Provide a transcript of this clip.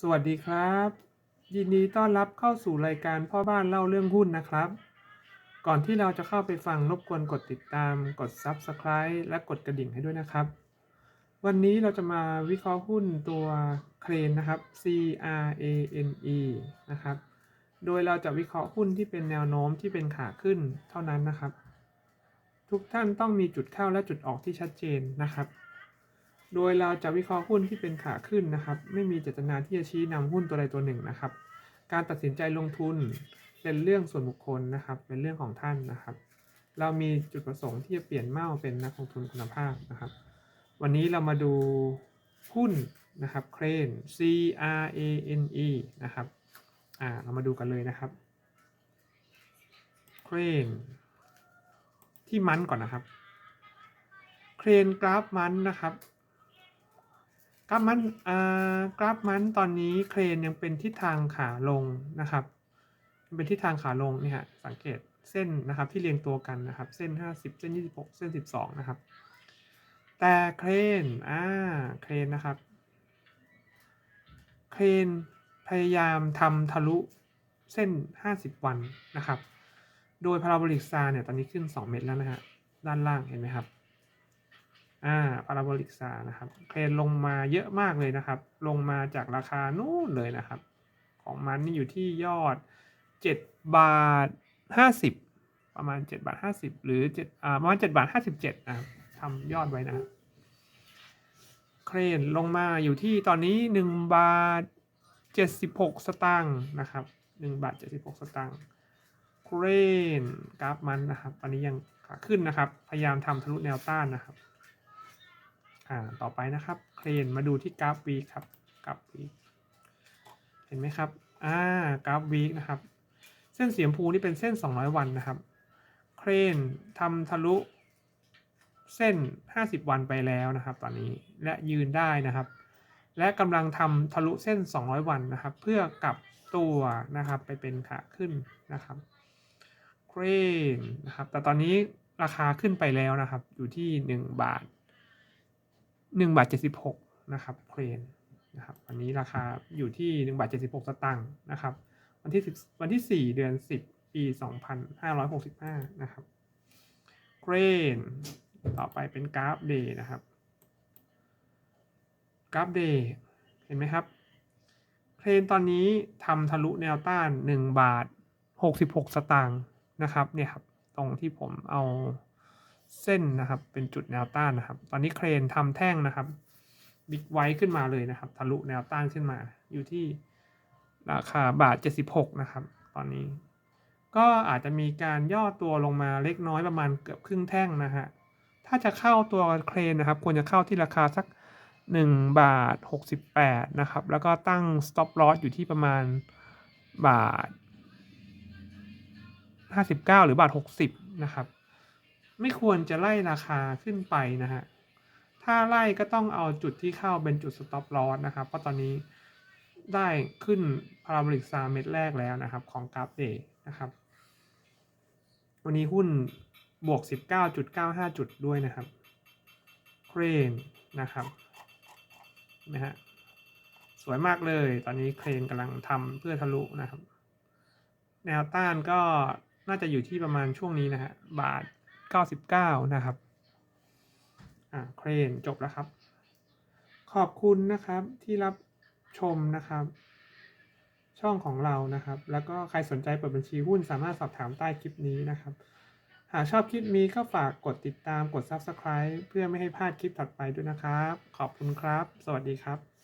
สวัสดีครับ ยินดีต้อนรับเข้าสู่รายการพ่อบ้านเล่าเรื่องหุ้นนะครับ ก่อนที่เราจะเข้าไปฟังรบกวนกดติดตาม กด Subscribe และกดกระดิ่งให้ด้วยนะครับ วันนี้เราจะมาวิเคราะห์หุ้นตัวเครนนะครับ C R A N E นะครับ โดยเราจะวิเคราะห์หุ้นที่เป็นแนวโน้มที่เป็นขาขึ้นเท่านั้นนะครับ ทุกท่านต้องมีจุดเข้าและจุดออกที่ชัดเจนนะครับ โดยเราจะวิเคราะห์หุ้นที่เป็นขาขึ้นนะครับ ไม่มีเจตนาที่จะชี้นำหุ้นตัวใดตัวหนึ่งนะครับ การตัดสินใจลงทุนเป็นเรื่องส่วนบุคคลนะครับ เป็นเรื่องของท่านนะครับ เรามีจุดประสงค์ที่จะเปลี่ยนเมาเป็นนักลงทุนคุณภาพนะครับ วันนี้เรามาดูหุ้นนะครับเครน C R A N E นะครับอ่าเรามาดูกันเลยนะครับเครนที่มันก่อนนะครับ เครนกราฟมันนะครับ กราฟมันอ่ากราฟมันตอนนี้เครนยังเป็นทิศทางขาลงนะครับเป็นทิศทางขาลงนี่ฮะสังเกตเส้นนะครับที่เรียงตัวกันนะครับ เส้น 50 เส้น 26 เส้น 12 นะครับ แต่เครนอ่าเครนนะครับ เครนพยายามทำทะลุเส้น 50 วันนะครับ โดยพาราโบลิกซาเนี่ยตอนนี้ขึ้น 2 เม็ดแล้วนะฮะด้านล่างเห็นไหมครับ อ่าพาราโบลิกซานะครับเครนลงมาเยอะมากเลยนะครับ ลงมาจากราคานู่นเลยนะครับ ของมันนี่อยู่ที่ยอด 7 บาท 50 ประมาณ 7 บาท 50 หรือ7อ่าประมาณ7บาท 57นะครับทำยอดไว้นะครับเครนลงมาอยู่ที่ตอนนี้ 1 บาท 76 สตางค์นะครับ 1 บาท 76 สตางค์เครนกราฟมันนะครับ ตอนนี้ยังขาขึ้นนะครับ พยายามทำทะลุแนวต้านนะครับ อ่าต่อไปนะครับเครนมาดูที่กราฟวีครับกราฟวีเห็นไหมครับอ่ากราฟวีนะครับ เส้นสีชมพูนี่เป็นเส้น 200 วันนะครับ เครนทำทะลุเส้น 50 วันไปแล้วนะครับ ตอนนี้และยืนได้นะครับ และกำลังทำทะลุเส้น 200 วันนะครับ เพื่อกลับตัวนะครับไปเป็นขาขึ้นนะครับเครนนะครับ แต่ตอนนี้ราคาขึ้นไปแล้วนะครับ อยู่ที่ 1 บาท 1บาท76นะครับเครนนะครับวันนี้ราคาอยู่ที่1บาท76สตางค์นะครับ วันที่10วันที่ 4 เดือน 10 ปี 2565 นะครับเครนต่อไปเป็นกราฟเดย์นะครับกราฟเดย์เห็นไหมครับเครนตอนนี้ทำทะลุแนวต้าน 1 บาท 66 สตางค์นะครับเนี่ยครับตรงที่ผมเอา เส้นนะครับ เป็นจุดแนวต้านนะครับ ตอนนี้เครนทำแท่งนะครับ บิ๊กไว้ขึ้นมาเลยนะครับ ทะลุแนวต้านขึ้นมา อยู่ที่ราคาบาท 76 นะครับ ตอนนี้ ก็อาจจะมีการย่อตัวลงมาเล็กน้อยประมาณเกือบครึ่งแท่งนะฮะ ถ้าจะเข้าตัวเครนนะครับ ควรจะเข้าที่ราคาสัก 1 บาท 68 นะครับ แล้วก็ตั้ง stop loss อยู่ที่ประมาณบาท 59 หรือบาท 60 นะครับ ไม่ควรจะไล่ราคาขึ้นไปนะฮะ ถ้าไล่ก็ต้องเอาจุดที่เข้าเป็นจุด stop loss นะครับ เพราะตอนนี้ได้ขึ้นพาราโบลิกซาเม็ดแรกแล้วนะครับ ของกราฟเดย์นะครับ วันนี้หุ้นบวก 19.95 จุดด้วยนะครับเครนนะครับนไหมฮะสวยมากเลย ตอนนี้เครนกำลังทำเพื่อทะลุนะครับ แนวต้านก็น่าจะอยู่ที่ประมาณช่วงนี้นะฮะบาท 99 นะครับ อ่าเครนจบแล้วครับ ขอบคุณนะครับที่รับชมนะครับ ช่องของเรานะครับ แล้วก็ใครสนใจเปิดบัญชีหุ้นสามารถสอบถามใต้คลิปนี้นะครับ หากชอบคลิปนี้ก็ฝากกดติดตามกด Subscribe เพื่อไม่ให้พลาดคลิปถัดไปด้วยนะครับ ขอบคุณครับ สวัสดีครับ